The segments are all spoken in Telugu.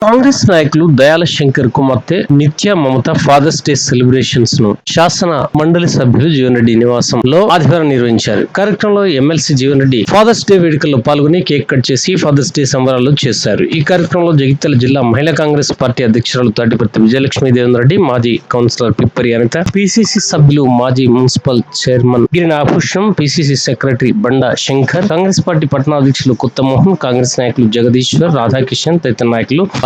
కాంగ్రెస్ నాయకులు దయాల శంకర్ కుమార్తె నిత్య మమత ఫాదర్స్ డే సెలబ్రేషన్స్ను శాసన మండలి సభ్యులు జీవన్ రెడ్డి నివాసంలో ఆదివారం నిర్వహించారు. కార్యక్రమంలో MLC Jeevan Reddy father's day వేడుకల్లో పాల్గొని కేక్ కట్ చేసి ఫాదర్స్ డే సంబరాలు చేశారు. ఈ కార్యక్రమంలో జగిత్యాల జిల్లా మహిళా కాంగ్రెస్ పార్టీ అధ్యక్షురాలు తాటిపర్తి విజయలక్ష్మి దేవేంద్ర రెడ్డి మాజీ కౌన్సిలర్ పిప్పరి అనిత పిసిసి సభ్యులు మాజీ municipal chairman Giri Nagabhushanam PCC secretary Banda Shankar Congress party పట్టణాధ్యక్షులు Kotha Mohan Congress నాయకులు జగదీశ్వర్ రాధాకిషన్ తదితర నాయకులు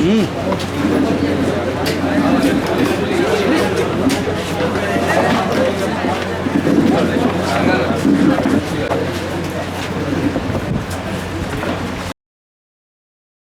음.